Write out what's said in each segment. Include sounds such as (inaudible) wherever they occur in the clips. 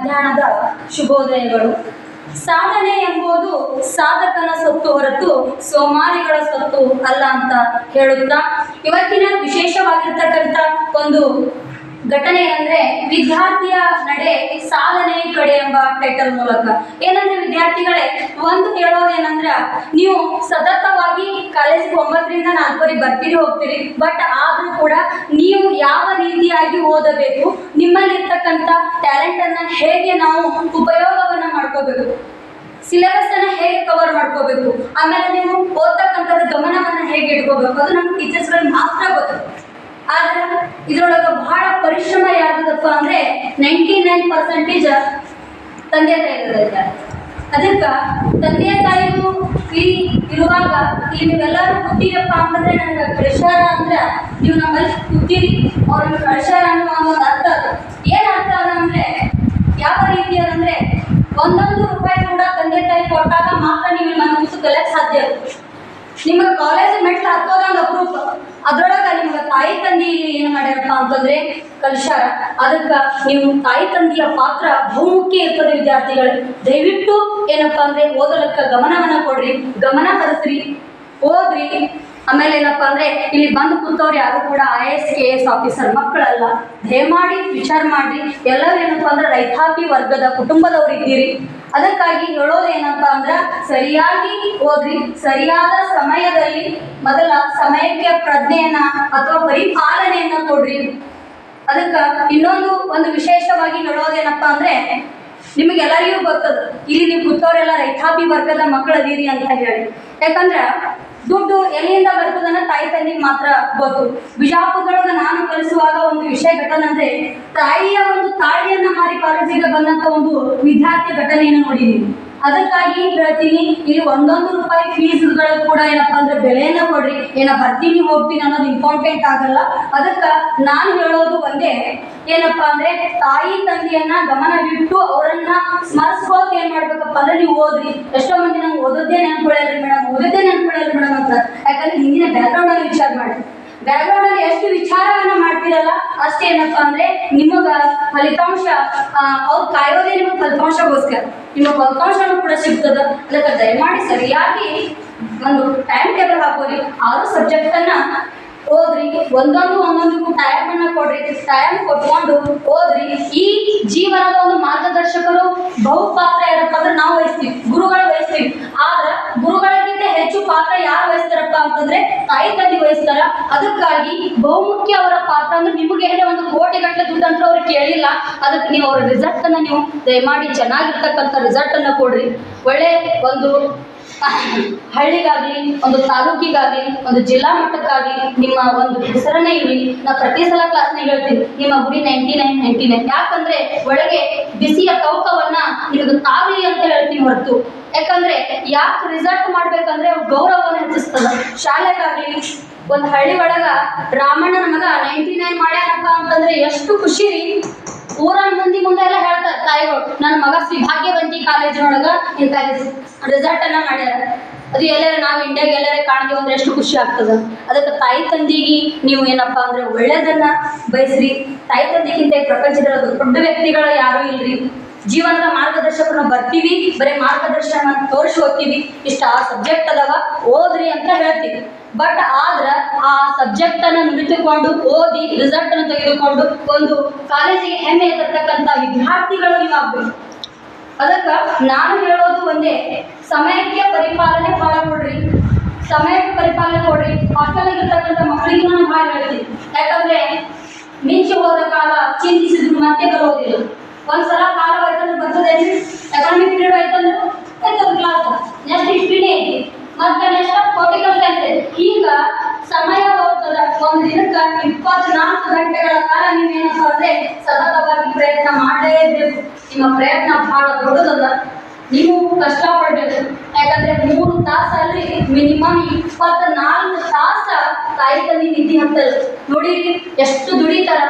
ಮಧ್ಯಾಹ್ನದ ಶುಭೋದಯಗಳು. ಸಾಧನೆ ಎಂಬುದು ಸಾಧಕನ ಸೊತ್ತು ಹೊರತು ಸೋಮಾರಿಗಳ ಸೊತ್ತು ಅಲ್ಲ ಅಂತ ಹೇಳುತ್ತಾ? ಇವತ್ತಿನ ವಿಶೇಷವಾಗಿರ್ತಕ್ಕಂಥ ಒಂದು ಘಟನೆ ಅಂದ್ರೆ ವಿದ್ಯಾರ್ಥಿಯ ನಡೆ ಸಾಧನೆ ಕಡೆ ಎಂಬ ಟೈಟಲ್ ಮೂಲಕ. ಏನಂದ್ರೆ ವಿದ್ಯಾರ್ಥಿಗಳೇ, ಒಂದು ಹೇಳೋದೇನಂದ್ರೆ ನೀವು ಸತತವಾಗಿ ಕಾಲೇಜಿಗೆ ಒಂಬತ್ತರಿಂದ ನಾಲ್ಕುವರೆಗೆ ಬರ್ತೀರಿ ಹೋಗ್ತೀರಿ ಬಟ್ ಆದ್ರೂ ಕೂಡ ನೀವು ಯಾವ ರೀತಿಯಾಗಿ ಓದಬೇಕು, ನಿಮ್ಮಲ್ಲಿರ್ತಕ್ಕಂಥ ಟ್ಯಾಲೆಂಟ್ ಅನ್ನ ಹೇಗೆ ನಾವು ಉಪಯೋಗವನ್ನ ಮಾಡ್ಕೋಬೇಕು ಸಿಲೆಬಸ್ ಅನ್ನ ಹೇಗೆ ಕವರ್ ಮಾಡ್ಕೋಬೇಕು, ಆಮೇಲೆ ನೀವು ಓದ್ತಕ್ಕಂಥದ್ದು ಗಮನವನ್ನ ಹೇಗೆ ಇಟ್ಕೋಬೇಕು, ಅದು ನಮ್ಮ ಟೀಚರ್ಸ್ಗಳಿಗೆ ಮಾತ್ರ ಗೊತ್ತು. ಆದ್ರೆ ಇದ್ರೊಳಗ ಬಹಳ ಪರಿಶ್ರಮ ಯಾರ್ದಪ್ಪ ಅಂದ್ರೆ ನೈಂಟಿ ನೈನ್ ಪರ್ಸೆಂಟೇಜ್ ತಂದೆ ತಾಯಿಗಳಿದ್ದಾರೆ ಅದಕ್ಕ ತಂದೆ ತಾಯಿಗೂ ಈ ಇರುವಾಗ ಈ ನೀವೆಲ್ಲರೂ ಕೂತೀರಪ್ಪ ಅಂತಂದ್ರೆ ನನಗೆ ಕಳಿಸ್ಯಾರ ಅಂದ್ರೆ ನೀವು ನಮ್ಮಲ್ಲಿ ಕೂತೀರಿ ಅವ್ರಿಗೆ ಪ್ರೆಷರ್ ಅನ್ನೋ ಅರ್ಥ ಅದು. ಏನ್ ಅರ್ಥ ಅದ ಅಂದ್ರೆ ಯಾವ ರೀತಿ ಅದಂದ್ರೆ ಒಂದೊಂದು ರೂಪಾಯಿ ಕೂಡ ತಂದೆ ತಾಯಿ ಕೊಟ್ಟಾಗ ಮಾತ್ರ ನೀವು ಮನಸ್ಸು ಕಲಕ್ ಸಾಧ್ಯ ನಿಮ್ಗೆ ಕಾಲೇಜ್ ಮೆಟ್ಲ ಹತ್ತೋದಂಗೆ ಅಪ್ರೂಪ್ ಅದ್ರೊಳಗೆ ನಿಮ್ಗೆ ತಾಯಿ ತಂದೆ ಇಲ್ಲಿ ಏನು ಮಾಡ್ಯಾರಪ್ಪ ಅಂತಂದ್ರೆ ಕಲ್ಶಾರ ಅದಕ್ಕೆ ನೀವು ತಾಯಿ ತಂದೆಯ ಪಾತ್ರ ಬಹುಮುಖ್ಯ ಇರ್ತದೆ ವಿದ್ಯಾರ್ಥಿಗಳು. ದಯವಿಟ್ಟು ಏನಪ್ಪ ಅಂದ್ರೆ ಓದಲಕ್ಕ ಗಮನವನ್ನ ಕೊಡ್ರಿ, ಗಮನ ಹರಿಸ್ರಿ. ಓದ್ರಿ. ಆಮೇಲೆ ಏನಪ್ಪಾ ಅಂದ್ರೆ ಇಲ್ಲಿ ಬಂದು ಕೂತವ್ರು ಯಾರು ಕೂಡ I S K S officer ಮಕ್ಕಳಲ್ಲ. ದಯಮಾಡಿ ವಿಚಾರ ಮಾಡ್ರಿ. ಎಲ್ಲರೂ ಏನಪ್ಪಾ ಅಂದ್ರೆ ರೈತಾಪಿ ವರ್ಗದ ಕುಟುಂಬದವ್ರು ಇದ್ದೀರಿ. ಅದಕ್ಕಾಗಿ ಹೇಳೋದೇನಪ್ಪ ಅಂದ್ರ ಅಂದ್ರೆ ಸರಿಯಾಗಿ ಓದ್ರಿ, ಸರಿಯಾದ ಸಮಯದಲ್ಲಿ ಮೊದಲ ಸಮಯಕ್ಕೆ ಪ್ರಜ್ಞೆಯನ್ನ ಅಥವಾ ಪರಿಪಾಲನೆಯನ್ನ ಕೊಡ್ರಿ. ಅದಕ್ಕ ಇನ್ನೊಂದು ಒಂದು ವಿಶೇಷವಾಗಿ ಹೇಳೋದೇನಪ್ಪ ಅಂದ್ರೆ ನಿಮಗೆಲ್ಲರಿಗೂ ಗೊತ್ತದ, ಇಲ್ಲಿ ನೀವು ಕೂತವರೆಲ್ಲ ರೈತಾಪಿ ವರ್ಗದ ಮಕ್ಕಳದೀರಿ ಅಂತ ಹೇಳಿ. ಯಾಕಂದ್ರೆ ದುಡ್ಡು ಎಲ್ಲಿಂದ ಬರ್ತದನ್ನ ತಾಯಿ ತಂದಿಗೆ ಮಾತ್ರ ಗೊತ್ತು. ಬಿಜಾಪುರದೊಳಗ ನಾನು ಕಲಿಸುವಾಗ ಒಂದು ವಿಷಯ ಘಟನೆ ಅಂದ್ರೆ ತಾಯಿಯ ಒಂದು ತಾಳಿಯನ್ನ ಮಾರಿ ಕಾಲೇಜಿಗೆ ಬಂದಂತ ಒಂದು ವಿದ್ಯಾರ್ಥಿ ಘಟನೆಯನ್ನು ನೋಡಿದೀನಿ. ಅದಕ್ಕಾಗಿ ಹೇಳ್ತೀನಿ, ಇಲ್ಲಿ ಒಂದೊಂದು ರೂಪಾಯಿ ಫೀಸ್ಗಳು ಕೂಡ ಏನಪ್ಪಾ ಅಂದ್ರೆ ಬೆಲೆಯನ್ನ ಕೊಡ್ರಿ. ಏನ ಬರ್ತೀನಿ ಹೋಗ್ತೀನಿ ಅನ್ನೋದು ಇಂಪಾರ್ಟೆಂಟ್ ಆಗಲ್ಲ. ಅದಕ್ಕ ನಾನು ಹೇಳೋದು ಒಂದೇ, ಏನಪ್ಪಾ ಅಂದ್ರೆ ತಾಯಿ ತಂದೆಯನ್ನ ಗಮನ ಬಿಟ್ಟು ಅವರನ್ನ ಸ್ಮರಿಸ್ಕೋತ ಏನ್ ಮಾಡ್ಬೇಕಪ್ಪ ಅಂದ್ರೆ ನೀವು ಓದ್ರಿ. ಎಷ್ಟೋ ಮಂದಿ ನಂಗೆ ಓದೋದೇ ನೆನ್ಕೊಳ್ಳಲ್ಲ ಮೇಡಮ್ ಓದೋದೇ ನೆನ್ಕೊಳ್ಳಲ್ಲ ಮೇಡಮ್ ಅಂತ. ಯಾಕಂದ್ರೆ ಹಿಂದಿನ ಬ್ಯಾಕ್ಗ್ರೌಂಡ್ ಅಲ್ಲಿ ವಿಚಾರ ಮಾಡಿ ಬ್ಯಾಕ್ಗ್ರೌಂಡ್ ಅಲ್ಲಿ ಎಷ್ಟು ವಿಚಾರವನ್ನ ಮಾಡ್ತೀರಲ್ಲ, ಅಷ್ಟೇ ಏನಪ್ಪಾ ಅಂದ್ರೆ ನಿಮಗ ಫಲಿತಾಂಶ ಅವ್ರು ಕಾಯೋದೇ ನಿಮಗೆ ಫಲಿತಾಂಶಗೋಸ್ಕರ. ನಿಮ್ಮ ಫಲಿತಾಂಶನೂ ಕೂಡ ಸಿಗ್ತದ. ಅದಕ್ಕೆ ದಯಮಾಡಿ ಸರಿಯಾಗಿ ಒಂದು ಟೈಮ್ ಟೇಬಲ್ ಹಾಕೋರಿ. ಆರು ಸಬ್ಜೆಕ್ಟ್ ಅನ್ನ ಓದ್ರಿ. ಒಂದೊಂದು ಒಂದೊಂದು ಟೈಮ್ ಅನ್ನ ಕೊಡ್ರಿ. ಟೈಮ್ ಕೊಟ್ಕೊಂಡು ಓದ್ರಿ. ಈ ಜೀವನದ ಒಂದು ಮಾರ್ಗದರ್ಶಕರು ಬಹು ಪಾತ್ರ ಯಾರಪ್ಪ ಅಂದ್ರೆ ನಾವು ವಹಿಸ್ತೀವಿ. ಗುರುಗಳು ವಹಿಸ್ತೀವಿ. ಆದ್ರ ಗುರುಗಳಿಗಿಂತ ಹೆಚ್ಚು ಪಾತ್ರ ಯಾರು ಅಂತಂದ್ರೆ ತಾಯಿ ತಂದೆ ವಹಿಸ್ತಾರ ಅದಕ್ಕಾಗಿ ಬಹುಮುಖ್ಯ ಅವರ ಪಾತ್ರ ಅಂದ್ರೆ ನಿಮಗೆ ಒಂದು ಕೋಟಿ ಗಟ್ಟಲೆ ದುಡ್ಡು ಅಂತ ಅವ್ರು ಕೇಳಿಲ್ಲ. ಅದಕ್ಕೆ ನೀವು ಅವ್ರ ರಿಸಲ್ಟ್ ಅನ್ನ ನೀವು ದಯಮಾಡಿ ಚೆನ್ನಾಗಿರ್ತಕ್ಕಂಥ ರಿಸಲ್ಟ್ ಅನ್ನ ಕೊಡ್ರಿ. ಒಳ್ಳೆ ಒಂದು, (laughs) ಹಳ್ಳಿಗಾಗ್ಲಿ, ಒಂದು ತಾಲೂಕಿಗಾಗ್ಲಿ, ಒಂದು ಜಿಲ್ಲಾ ಮಟ್ಟಕ್ಕಾಗ್ಲಿ ನಿಮ್ಮ ಒಂದು ಹೆಸರನ್ನೇ ಇರಲಿ. ನಾವು ಪ್ರತಿ ಸಲ ಕ್ಲಾಸ್ನ ಹೇಳ್ತೀನಿ ನಿಮ್ಮ ಗುರಿ ನೈಂಟಿ ನೈನ್ ನೈಂಟಿ ನೈನ್ ಯಾಕಂದ್ರೆ ಒಳಗೆ ಬಿಸಿಯ ಕೌಕವನ್ನ ನಿಮಗೆ ತಾಗಲಿ ಅಂತ ಹೇಳ್ತೀನಿ ಹೊರತು. ಯಾಕಂದ್ರೆ ಯಾಕೆ ರಿಸಲ್ಟ್ ಮಾಡ್ಬೇಕಂದ್ರೆ ಗೌರವವನ್ನು ಹೆಚ್ಚಿಸ್ತದ. ಶಾಲೆಗಾಗ್ಲಿ, ಒಂದ್ ಹಳ್ಳಿ ಒಳಗ ರಾಮಣ್ಣನ ಮಗ ನೈಂಟಿ ನೈನ್ ಮಾಡ್ಯಾರಪ್ಪ ಅಂತಂದ್ರೆ ಎಷ್ಟು ಖುಷಿ ರೀ. ಊರನ್ ಮಂದಿ ಮುಂದೆ ಎಲ್ಲ ಹೇಳ್ತಾರೆ, ತಾಯಿಗಳು, ನನ್ನ ಮಗ ಶ್ರೀ ಭಾಗ್ಯವಂತಿ ಕಾಲೇಜಿನೊಳಗ ಇಂತ ರಿಸಲ್ಟ್ ಅನ್ನ ಮಾಡ್ಯಾರ. ಅದು ಎಲ್ಲರ ನಾವು ಇಂಡಿಯಾಗ ಎಲ್ಲರ ಕಾಣ್ತೀವಿ ಅಂದ್ರೆ ಎಷ್ಟು ಖುಷಿ ಆಗ್ತದ. ಅದಕ್ಕೆ ತಾಯಿ ತಂದಿಗೆ ನೀವು ಏನಪ್ಪಾ ಅಂದ್ರೆ ಒಳ್ಳೇದನ್ನ ಬಯಸ್ರಿ. ತಾಯಿ ತಂದೆಗಿಂತ ಪ್ರಪಂಚದ ದೊಡ್ಡ ವ್ಯಕ್ತಿಗಳು ಯಾರು ಇಲ್ರಿ. ಜೀವನದ ಮಾರ್ಗದರ್ಶಕನ ಬರ್ತೀವಿ, ಬರೀ ಮಾರ್ಗದರ್ಶನ ತೋರಿಸಿ ಹೋಗ್ತೀವಿ. ಇಷ್ಟ ಆ ಸಬ್ಜೆಕ್ಟ್ ಅದಾವ ಓದ್ರಿ ಅಂತ ಹೇಳ್ತೀವಿ. ಬಟ್ ಆದ್ರ ಆ ಸಬ್ಜೆಕ್ಟ್ ಅನ್ನ ನುಡಿದುಕೊಂಡು ಓದಿ ರಿಸಲ್ಟ್ ಅನ್ನು ತೆಗೆದುಕೊಂಡು ಒಂದು ಕಾಲೇಜಿಗೆ ಹೆಮ್ಮೆ ತರ್ತಕ್ಕಂಥ ವಿದ್ಯಾರ್ಥಿಗಳು ನೀವು ಆಗ್ಬೇಕು ಅದಕ್ಕೆ ನಾನು ಹೇಳೋದು ಒಂದೇ, ಸಮಯಕ್ಕೆ ಪರಿಪಾಲನೆ ಭಾಳ ಕೊಡ್ರಿ. ಸಮಯಕ್ಕೆ ಪರಿಪಾಲನೆ ಕೊಡ್ರಿ. ಹಾಸ್ಟೆಲ್ಗಿರ್ತಕ್ಕಂಥ ಮಕ್ಕಳಿಗೆ ನಾನು ಭಾಳ ಹೇಳ್ತೀನಿ. ಯಾಕಂದ್ರೆ ಮಿಂಚಿ ಹೋದ ಕಾಲ ಚಿಂತಿಸಿದ್ರು, ಮತ್ತೆ ಬರೋದಿಲ್ಲ. ಒಂದ್ಸಲ ಕಾಲ ಹೋಯ್ತಂದ್ರೆ ಬರ್ತದೆ ಎಕನಾಮಿಕ್ ಪೀರಿಯಡ್ ಹೋಯ್ತಂದ್ರೆ ಆಯ್ತದ ಕ್ಲಾಸ್ ನೆಕ್ಸ್ಟ್ ಹಿಸ್ಟ್ರಿನೇ ಐತಿ ಮತ್ತೆ ನೆಕ್ಸ್ಟ್ ಪೊಲಿಟಿಕಲ್ ಸೈನ್ಸ್ ಈಗ ಸಮಯ ಹೋಗ್ತದ. ಒಂದು ದಿನಕ್ಕೆ ಇಪ್ಪತ್ನಾಲ್ಕು ಗಂಟೆಗಳ ಕಾಲ ನೀವೇನಪ್ಪ ಅಂದ್ರೆ ಸತತವಾಗಿ ಪ್ರಯತ್ನ ಮಾಡಲೇಬೇಕು ನಿಮ್ಮ ಪ್ರಯತ್ನ ಬಹಳ ದೊಡ್ಡದಲ್ಲ. ನೀವು ಕಷ್ಟಪಡ್ಬೇಕು. ಯಾಕಂದ್ರೆ ಮೂರು ತಾಸಲ್ಲಿ ಮಿನಿಮಮ್ ಇಪ್ಪತ್ನಾಲ್ಕು ತಾಸ ತಾಯಿ ತಂದೆ ನಿದ್ದೆ ಹತ್ತಲ್ಲ ನೋಡಿ, ಎಷ್ಟು ದುಡಿತಾರ.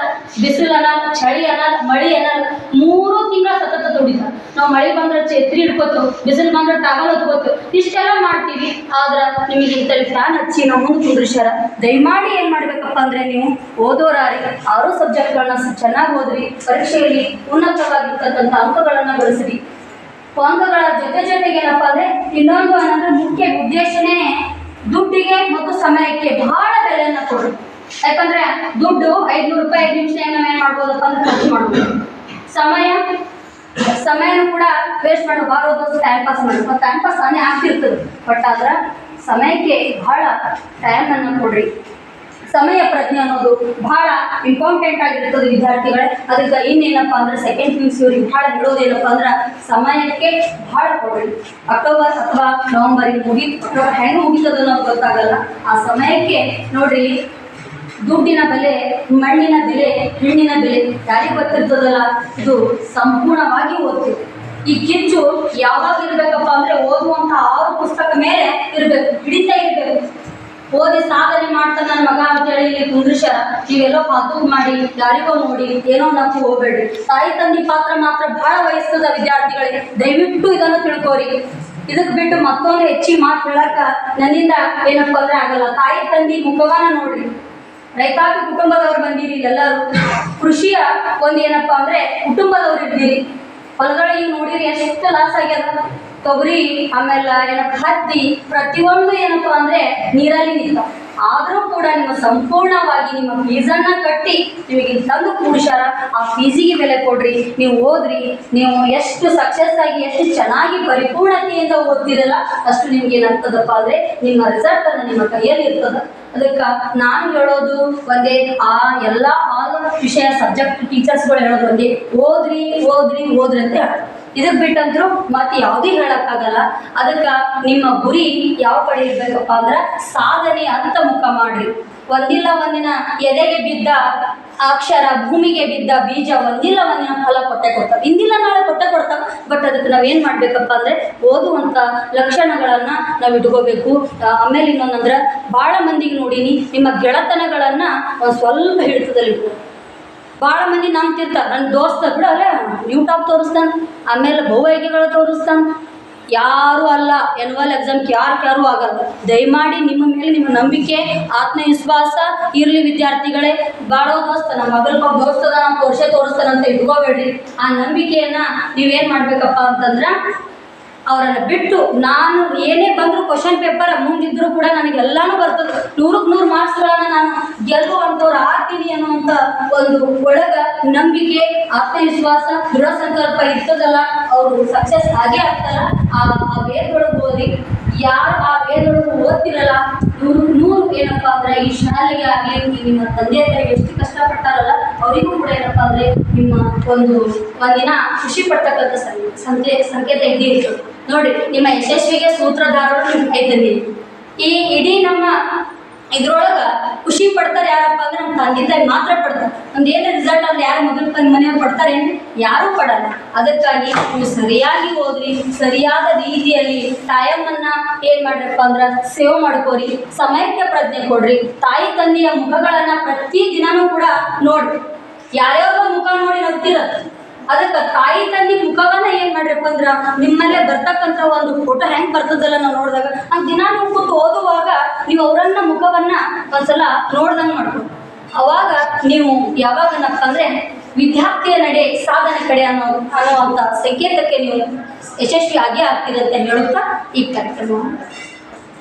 ಬಿಸಿಲು ಅನ್ನಲ್ಲ ಚಳಿ ಅನ್ನಲ್ಲ ಮಳಿ ಅನ್ನಲ್ಲ ಮೂರು ತಿಂಗಳ ಸತತ ದುಡಿತಾರ ನಾವು ಮಳೆ ಬಂದ್ರೆ ಛತ್ರಿ ಹಿಡ್ಕೋತು ಬಿಸಿಲು ಬಂದ್ರೆ ಟವಲ್ ಹೊತ್ಕೋತು ಇಷ್ಟೆಲ್ಲ ಮಾಡ್ತೀವಿ. ಆದ್ರೆ ನಿಮಗೆ ಇಂಥಲ್ಲಿ ಫ್ಯಾನ್ ಹಚ್ಚಿ ನಾವು ಮುಂದೆ ಕುಂದ್ರಿಸ್ಯಾರ ದಯಮಾಡಿ ಏನು ಮಾಡ್ಬೇಕಪ್ಪ ಅಂದ್ರೆ ನೀವು ಓದೋರಾರಿ, ಆರು ಸಬ್ಜೆಕ್ಟ್ಗಳನ್ನ ಚೆನ್ನಾಗಿ ಓದ್ರಿ, ಪರೀಕ್ಷೆಯಲ್ಲಿ ಉನ್ನತವಾಗಿರ್ತಕ್ಕಂಥ ಅಂಕಗಳನ್ನು ಗಳಿಸ್ರಿ ಅಂಕಗಳ ಜೊತೆ ಜೊತೆಗೆ ಏನಪ್ಪಾ ಅಂದ್ರೆ ಇನ್ನೊಂದು ಏನಂದ್ರೆ ಮುಖ್ಯ ಉದ್ದೇಶನೇ ದುಡ್ಡಿಗೆ ಮತ್ತು ಸಮಯಕ್ಕೆ ಬಹಳ ಬೆಲೆಯನ್ನ ಕೊಡ್ರಿ. ಯಾಕಂದ್ರೆ ದುಡ್ಡು ಐದ್ನೂರು ರೂಪಾಯಿ ಐದು ನಿಮಿಷ ನಾವು ಏನ್ ಮಾಡ್ಬೋದಪ್ಪ ಅಂದ್ರೆ ಖರ್ಚು ಮಾಡ್ಬೋದು. ಸಮಯ ಸಮಯನೂ ಕೂಡ ವೇಸ್ಟ್ ಮಾಡಬಾರದು ಟೈಮ್ ಪಾಸ್ ಮಾಡಿ ಟೈಮ್ ಪಾಸ್ ಅನೇ ಆಗ್ತಿರ್ತದೆ. ಬಟ್ ಆದ್ರೆ ಸಮಯಕ್ಕೆ ಬಹಳ ಟೈಮ್ ಅನ್ನ ಕೊಡ್ರಿ. ಸಮಯ ಪ್ರಜ್ಞೆ ಅನ್ನೋದು ಬಹಳ ಇಂಪಾರ್ಟೆಂಟ್ ಆಗಿರ್ತದೆ ವಿದ್ಯಾರ್ಥಿಗಳೇ. ಅದಕ್ಕೆ ಇನ್ನೇನಪ್ಪ ಅಂದ್ರೆ ಸೆಕೆಂಡ್ ಪಿ ಯು ಬಹಳ ಹೇಳೋದೇನಪ್ಪ ಅಂದ್ರೆ ಸಮಯಕ್ಕೆ ಬಹಳ ಕೊಡ್ರಿ. ಅಕ್ಟೋಬರ್ ಅಥವಾ ನವೆಂಬರಿಗೆ ಮುಗಿ ಅಕ್ಟೋಬರ್ ಹೆಂಗೆ ಮುಗಿತದ ಗೊತ್ತಾಗಲ್ಲ. ಆ ಸಮಯಕ್ಕೆ ನೋಡ್ರಿ ದುಡ್ಡಿನ ಬೆಲೆ, ಮಣ್ಣಿನ ಬೆಲೆ, ಹೆಣ್ಣಿನ ಬೆಲೆ, ಯಾರಿಗೆ ಗೊತ್ತಿರ್ತದಲ್ಲ? ಇದು ಸಂಪೂರ್ಣವಾಗಿ ಓದ್ತಿದೆ ಈ ಕಿಚ್ಚು ಯಾವಾಗ ಇರ್ಬೇಕಪ್ಪ ಅಂದ್ರೆ ಓದುವಂತ ಆರು ಪುಸ್ತಕ ಮೇಲೆ ಇರ್ಬೇಕು, ಹಿಡಿತಾ ಇರ್ಬೇಕು. ಓದಿ ಸಾಧನೆ ಮಾಡ್ತಾ ನನ್ನ ಮಗ ಅಂತೇಳಿ ಇಲ್ಲಿ ಕುಂದ್ರಿಸ್ಯಾರ. ನೀವೆಲ್ಲೋ ಪಾತು ಮಾಡಿ, ಯಾರಿಗೋ ನೋಡಿ, ಏನೋ ನಕ್ಕು ಹೋಗ್ಬೇಡ್ರಿ. ತಾಯಿ, ತಂದೆ ಪಾತ್ರ ಮಾತ್ರ ಬಹಳ ವಯಸ್ಸದ ವಿದ್ಯಾರ್ಥಿಗಳಿಗೆ ದಯವಿಟ್ಟು ಇದನ್ನು ತಿಳ್ಕೋರಿ. ಇದಕ್ಕೆ ಬಿಟ್ಟು ಮತ್ತೊಂದು ಹೆಚ್ಚಿ ಮಾತು ಹೇಳಕ್ಕ ನನ್ನಿಂದ ಏನಪ್ಪ ಅಂದ್ರೆ ಆಗಲ್ಲ. ತಾಯಿ, ತಂದೆ ಮುಖವನ್ನ ನೋಡ್ರಿ. ರೈತಾಪಿ ಕುಟುಂಬದವ್ರು ಬಂದಿರಿ ಎಲ್ಲರೂ ಕೃಷಿಯ ಒಂದು ಏನಪ್ಪಾ ಅಂದ್ರೆ ಕುಟುಂಬದವ್ರು ಇದ್ದೀರಿ. ಹೊಲಗಳಿಗೆ ನೋಡಿರಿ, ಎಷ್ಟು ಲಾಸ್ ಆಗ್ಯದ. ತೊಗರಿ, ಆಮೇಲೆ ಏನಪ್ಪ, ಹತ್ತಿ, ಪ್ರತಿಯೊಂದು ಏನಪ್ಪಾ ಅಂದ್ರೆ ನೀರಲ್ಲಿ ನಿಂತ ಆದರೂ ಕೂಡ ನಿಮ್ಮ ಸಂಪೂರ್ಣವಾಗಿ ನಿಮ್ಮ ಫೀಸನ್ನ ಕಟ್ಟಿ ನಿಮಗೆ ತಂದು ಕೂಡಿಸ್ಯಾರ, ಆ ಫೀಸಿಗೆ ಬೆಲೆ ಕೊಡ್ರಿ. ನೀವು ಓದ್ರಿ, ನೀವು ಎಷ್ಟು ಸಕ್ಸಸ್ ಆಗಿ, ಎಷ್ಟು ಚೆನ್ನಾಗಿ ಪರಿಪೂರ್ಣತೆಯಿಂದ ಓದ್ತಿರಲ್ಲ, ಅಷ್ಟು ನಿಮ್ಗೆ ಏನಾಗ್ತದಪ್ಪ ಅಂದ್ರೆ ನಿಮ್ಮ ರಿಸಲ್ಟ್ ಅನ್ನ ನಿಮ್ಮ ಕೈಯಲ್ಲಿ ಇರ್ತದ. ಅದಕ್ಕೆ ನಾನು ಹೇಳೋದು ಒಂದೇ, ಆ ಎಲ್ಲ ಆಲ್ ವಿಷಯ ಸಬ್ಜೆಕ್ಟ್ ಟೀಚರ್ಸ್ಗಳು ಹೇಳೋದು ಒಂದೇ, ಓದ್ರಿ ಓದ್ರಿ ಓದ್ರಿ ಅಂತ ಹೇಳೋದು ಇದಕ್ಕೆ ಬಿಟ್ಟಂದ್ರು ಮತ್ತೆ ಯಾವ್ದು ಹೇಳಕ್ಕಾಗಲ್ಲ. ಅದಕ್ಕ ನಿಮ್ಮ ಗುರಿ ಯಾವ ಕಡೆ ಇರ್ಬೇಕಪ್ಪ ಅಂದ್ರೆ ಸಾಧನೆ ಅಂತ ಮುಖ ಮಾಡ್ರಿ. ಒಂದಿಲ್ಲ ಒಂದಿನ ಎದೆಗೆ ಬಿದ್ದ ಅಕ್ಷರ ಭೂಮಿಗೆ ಬಿದ್ದ ಬೀಜ ಒಂದಿಲ್ಲ ಒಂದಿನ ಫಲ ಕೊಟ್ಟೆ ಕೊಡ್ತಾವೆ. ಇಂದಿಲ್ಲ ನಾಳೆ ಕೊಟ್ಟೆ ಕೊಡ್ತಾವೆ ಬಟ್ ಅದಕ್ಕೆ ನಾವೇನು ಮಾಡಬೇಕಪ್ಪ ಅಂದರೆ ಓದುವಂಥ ಲಕ್ಷಣಗಳನ್ನ ನಾವು ಇಟ್ಕೋಬೇಕು. ಆಮೇಲೆ ಇನ್ನೊಂದಂದ್ರೆ ಭಾಳ ಮಂದಿಗೆ ನೋಡಿನಿ, ನಿಮ್ಮ ಗೆಳತನಗಳನ್ನ ಸ್ವಲ್ಪ ಹಿಡಿತದಲ್ಲಿ ಇಟ್ಕೋ ಭಾಳ ಮಂದಿ ನಂಬ್ತಿರ್ತಾರೆ. ನನ್ನ ದೋಸ್ತ ಬಿಡ ಅಲ್ಲ ಯೂಟ್ಯೂಬ್ ತೋರಿಸ್ತಾನೆ, ಆಮೇಲೆ ಭೌವೈಕ್ಯಗಳು ತೋರಿಸ್ತಾನೆ. ಯಾರು ಅಲ್ಲ ಎನ್ವಲ್ ಎಕ್ಸಾಮ್ಗೆ ಯಾರು ಯಾರು ಆಗಲ್ಲ. ದಯಮಾಡಿ ನಿಮ್ಮ ಮೇಲೆ ನಿಮ್ಮ ನಂಬಿಕೆ, ಆತ್ಮವಿಶ್ವಾಸ ಇರಲಿ ವಿದ್ಯಾರ್ಥಿಗಳೇ. ಬಾಳೋ ದೋಸ್ತ ನಮ್ಮ ಮಗಳ ದೋಸ್ತದ ನಮ್ಮ ತೋರ್ಸೇ ತೋರಿಸ್ತಾನಂತ ಇಟ್ಕೋಬೇಡ್ರಿ. ಆ ನಂಬಿಕೆಯನ್ನು ನೀವೇನು ಮಾಡಬೇಕಪ್ಪ ಅಂತಂದ್ರೆ ಅವರನ್ನ ಬಿಟ್ಟು ನಾನು ಏನೇ ಬಂದರೂ ಕ್ವಶನ್ ಪೇಪರ್ ಮುಂದಿದ್ರು ಕೂಡ ನನಗೆ ಬರ್ತದೆ. ನೂರಕ್ಕೆ ನೂರು ಮಾರ್ಕ್ಸ್ಗಳನ್ನು ನಾನು ಗೆಲ್ಲುವಂಥವ್ರು ಆಗ್ತೀನಿ ಅನ್ನುವಂಥ ಒಂದು ಒಳಗ ನಂಬಿಕೆ, ಆತ್ಮವಿಶ್ವಾಸ ದೃಢ ಸಂಕಲ್ಪ ಇರ್ತದಲ್ಲ, ಅವರು ಸಕ್ಸಸ್ ಆಗೇ ಆಗ್ತಾರ. ಆ ಆ ವೇದೊಳಗೆ ಓದಿ, ಯಾರು ಆ ವೇದೊಳಗೆ ಓದ್ತಿರಲ್ಲ ನೂರು ನೂರು ಏನಪ್ಪ ಅಂದ್ರೆ ಈ ಶಾಲೆಗೆ ಆಗಲಿ ನಿಮ್ಮ ತಂದೆ ತಾಯಿ ಎಷ್ಟು ಕಷ್ಟಪಟ್ಟಾರಲ್ಲ ಅವರಿಗೂ ಕೂಡ ಏನಪ್ಪ ಅಂದ್ರೆ ನಿಮ್ಮ ಒಂದು ಒಂದಿನ ಖುಷಿ ಪಡ್ತಕ್ಕಂಥ ಸಂಕೇ ಸಂಕೆ ಸಂಕೇತ ಇದ್ದೀರಿ ನೋಡಿ, ನಿಮ್ಮ ಯಶಸ್ವಿಗೆ ಸೂತ್ರಧಾರರು ತಂದಿರಿ ಈ ಇಡೀ ನಮ್ಮ ಇದ್ರೊಳಗ ಖುಷಿ ಪಡ್ತಾರೆ ಯಾರಪ್ಪ ಅಂದ್ರೆ ನಮ್ಮ ತಂದೆ ತಾಯಿ ಮಾತ್ರ ಪಡ್ತಾರೆ. ಒಂದು ಏನು ರಿಸಲ್ಟ್ ಆದ್ರೆ ಯಾರು ಮಗನ ತಂದು ಮನೆಯವ್ರು ಪಡ್ತಾರೆ ಯಾರು ಪಡಲ್ಲ. ಅದಕ್ಕಾಗಿ ನೀವು ಸರಿಯಾಗಿ ಓದ್ರಿ, ಸರಿಯಾದ ರೀತಿಯಲ್ಲಿ ತಾಯಮ್ಮನ್ನ ಏನ್ ಮಾಡ್ರಪ್ಪ ಅಂದ್ರೆ ಸೇವ್ ಮಾಡ್ಕೋರಿ, ಸಮಯಕ್ಕೆ ಪ್ರಜ್ಞೆ ಕೊಡ್ರಿ, ತಾಯಿ ತಂದೆಯ ಮುಖಗಳನ್ನ ಪ್ರತಿ ದಿನಾನು ಕೂಡ ನೋಡ್ರಿ. ಯಾರ್ಯಾವ ಮುಖ ನೋಡಿ ನೋಡ್ತೀರ? ಅದಕ್ಕೆ ತಾಯಿ ತಂದೆ ಮುಖವನ್ನ ಏನ್ ಮಾಡ್ರಪ್ಪ ಅಂದ್ರ ನಿಮ್ಮಲ್ಲೇ ಬರ್ತಕ್ಕಂಥ ಒಂದು ಫೋಟೋ ಹೆಂಗ್ ಬರ್ತದಲ್ಲ ನಾವು ನೋಡಿದಾಗ ಆ ದಿನಾನು ಕೂತು ಓದುವಾಗ ನೀವು ಅವರನ್ನ ಮುಖವನ್ನ ಒಂದ್ಸಲ ನೋಡ್ದಂಗ್ ಮಾಡ್ಕೊಂಡು. ಅವಾಗ ನೀವು ಯಾವಾಗನಪ್ಪ ಅಂದ್ರೆ ವಿದ್ಯಾರ್ಥಿಯ ನಡೆ ಸಾಧನೆ ಕಡೆ ಅನ್ನೋ ಅನ್ನುವಂಥ ಸಂಕೇತಕ್ಕೆ ನೀವು ಯಶಸ್ವಿ ಆಗೇ ಆಗ್ತಿದೆ ಅಂತ ಹೇಳುತ್ತಾ ಈ ಕಾರ್ಯಕ್ರಮ.